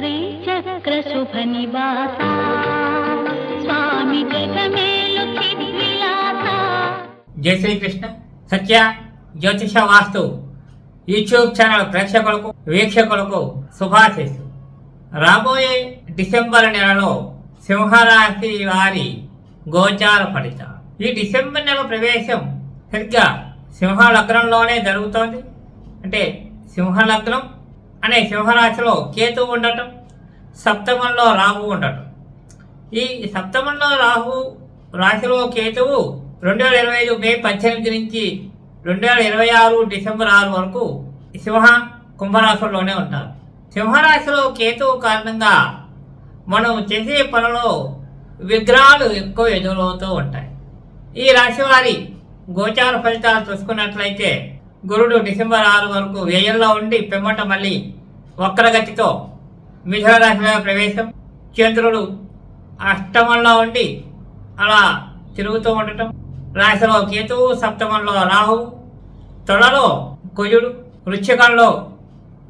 శ్రీచక్రశుభనివాసా స్వామి జగమేలు జై శ్రీకృష్ణ. సత్య జ్యోతిష వాస్తు YouTube channel ప్రేక్షకులకు వీక్షకులకు శుభాశీస్సు రాబోయే డిసెంబర్ నెలలో సింహరాశి వారి గోచార ఫలితాలు. ఈ డిసెంబర్ నెల ప్రవేశం సరిగ్గా సింహ లగ్నంలోనే జరుగుతోంది. అంటే సింహ లగ్నం అనే సింహరాశిలో కేతు ఉండటం సప్తమంలో రాహు ఉండటం. ఈ సప్తమంలో రాహు రాశిలో కేతువు రెండు వేల ఇరవై ఐదు మే పద్దెనిమిది నుంచి రెండు వేల ఇరవై ఆరు డిసెంబర్ ఆరు వరకు సింహ కుంభరాశుల్లోనే ఉంటారు. సింహరాశిలో కేతువు కారణంగా మనం చేసే పనిలో విగ్రహాలు ఎక్కువ ఎదురవుతూ ఉంటాయి. ఈ రాశి వారి గోచార ఫలితాలు చూసుకున్నట్లయితే గురుడు డిసెంబర్ ఆరు వరకు వ్యయంలో ఉండి పిమ్మట మళ్ళీ వక్రగతితో మిథున రాశిలో ప్రవేశం. చంద్రుడు అష్టమంలో ఉండి అలా తిరుగుతూ ఉండటం. రాశిలో కేతువు సప్తమంలో రాహువు తొడలో కుజుడు వృక్షకంలో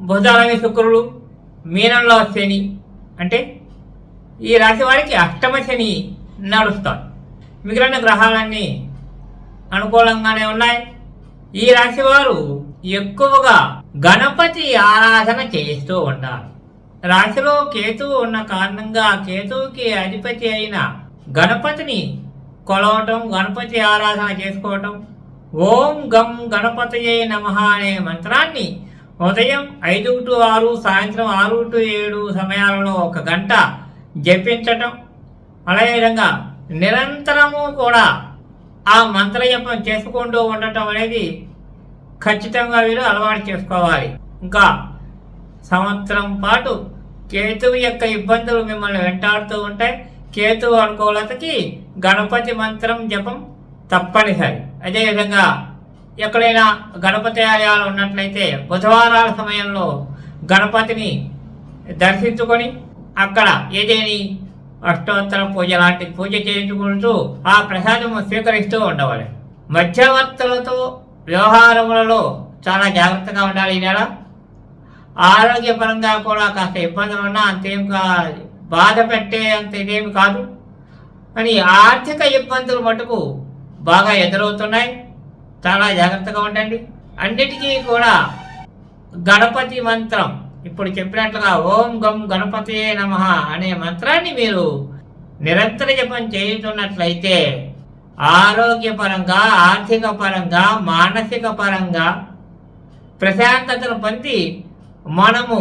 బుధాలని శుక్రుడు మీనంలో శని. అంటే ఈ రాశి వారికి అష్టమ శని నడుస్తాడు. మిగిలిన గ్రహాలన్నీ అనుకూలంగానే ఉన్నాయి. ఈ రాశి వారు ఎక్కువగా గణపతి ఆరాధన చేస్తూ ఉంటారు రాశిలో కేతువు ఉన్న కారణంగా కేతువుకి అధిపతి అయిన గణపతిని కొలవటం గణపతి ఆరాధన చేసుకోవటం ఓం గం గణపతయే నమ అనే మంత్రాన్ని ఉదయం ఐదు టు ఆరు సాయంత్రం ఆరు టు ఏడు సమయాలలో ఒక గంట జపించటం అదేవిధంగా నిరంతరము కూడా ఆ మంత్రజపం చేసుకుంటూ ఉండటం అనేది ఖచ్చితంగా వీరు అలవాటు చేసుకోవాలి. ఇంకా సంవత్సరం పాటు కేతువు యొక్క ఇబ్బందులు మిమ్మల్ని వెంటాడుతూ ఉంటాయి. కేతువు అనుకూలతకి గణపతి మంత్రం జపం తప్పనిసరి. అదేవిధంగా ఎక్కడైనా గణపతి ఆలయాలు ఉన్నట్లయితే బుధవారాల సమయంలో గణపతిని దర్శించుకొని అక్కడ ఏదేని అష్టోత్తర పూజ లాంటి పూజ చేయించుకుంటూ ఆ ప్రసాదము స్వీకరిస్తూ ఉండవాలి. మధ్యవర్తులతో వ్యవహారములలో చాలా జాగ్రత్తగా ఉండాలి ఈ నెల ఆరోగ్యపరంగా కూడా కాస్త ఇబ్బందులు ఉన్నా అంతేం కాదు బాధ పెట్టే అంత ఇదేమి కాదు. అని ఆర్థిక ఇబ్బందులు మటుకు బాగా ఎదురవుతున్నాయి. చాలా జాగ్రత్తగా ఉండండి. అన్నిటికీ కూడా గణపతి మంత్రం ఇప్పుడు చెప్పినట్లుగా ఓం గం గణపతియే నమ అనే మంత్రాన్ని మీరు నిరంతర జపం చేయుతున్నట్లయితే ఆరోగ్యపరంగా ఆర్థిక పరంగా మానసిక పరంగా ప్రశాంతతను పొంది మనము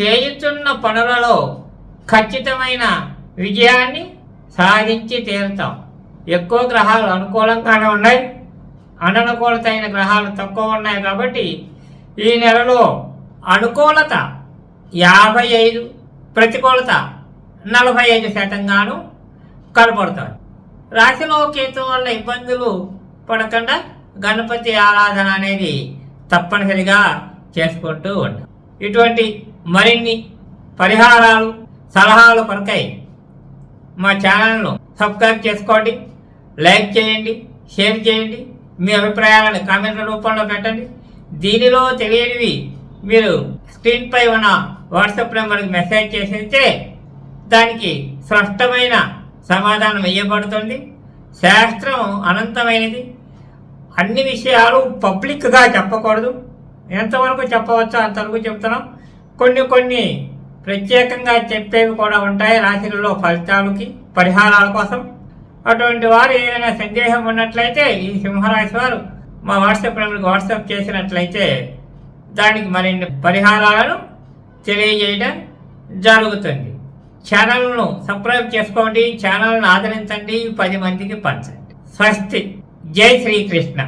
చేయుతున్న పనులలో ఖచ్చితమైన విజయాన్ని సాధించి తీరుతాం. ఎక్కువ గ్రహాలు అనుకూలంగానే ఉన్నాయి. అననుకూలతైన గ్రహాలు తక్కువ ఉన్నాయి కాబట్టి ఈ నెలలో అనుకూలత యాభై ఐదు ప్రతికూలత నలభై ఐదు శాతంగాను కనపడుతుంది రాశిలో కేతు వల్ల ఇబ్బందులు పడకుండా గణపతి ఆరాధన అనేది తప్పనిసరిగా చేసుకుంటూ ఉంటాం ఇటువంటి మరిన్ని పరిహారాలు సలహాలు కొరకై మా ఛానల్ను సబ్స్క్రైబ్ చేసుకోండి లైక్ చేయండి షేర్ చేయండి మీ అభిప్రాయాలను కామెంట్ల రూపంలో పెట్టండి. దీనిలో తెలియనివి మీరు స్క్రీన్పై ఉన్న వాట్సాప్ నెంబర్కి మెసేజ్ చేసితే దానికి స్పష్టమైన సమాధానం ఇవ్వబడుతుంది శాస్త్రం అనంతమైనది. అన్ని విషయాలు పబ్లిక్గా చెప్పకూడదు. ఎంతవరకు చెప్పవచ్చో అంతవరకు చెప్తున్నాం. కొన్ని కొన్ని ప్రత్యేకంగా చెప్పేవి కూడా ఉంటాయి రాశులలో ఫలితాలకి పరిహారాల కోసం. అటువంటి వారు ఏదైనా సందేహం ఉన్నట్లయితే ఈ సింహరాశి వారు మా వాట్సాప్ నెంబర్కి వాట్సాప్ చేసినట్లయితే దానికి మరిన్ని పరిహారాలను తెలియజేయడం జరుగుతుంది. ఛానల్ను సబ్స్క్రైబ్ చేసుకోండి ఛానల్ను ఆదరించండి పది మందికి పంచండి. స్వస్తి. జై శ్రీకృష్ణ.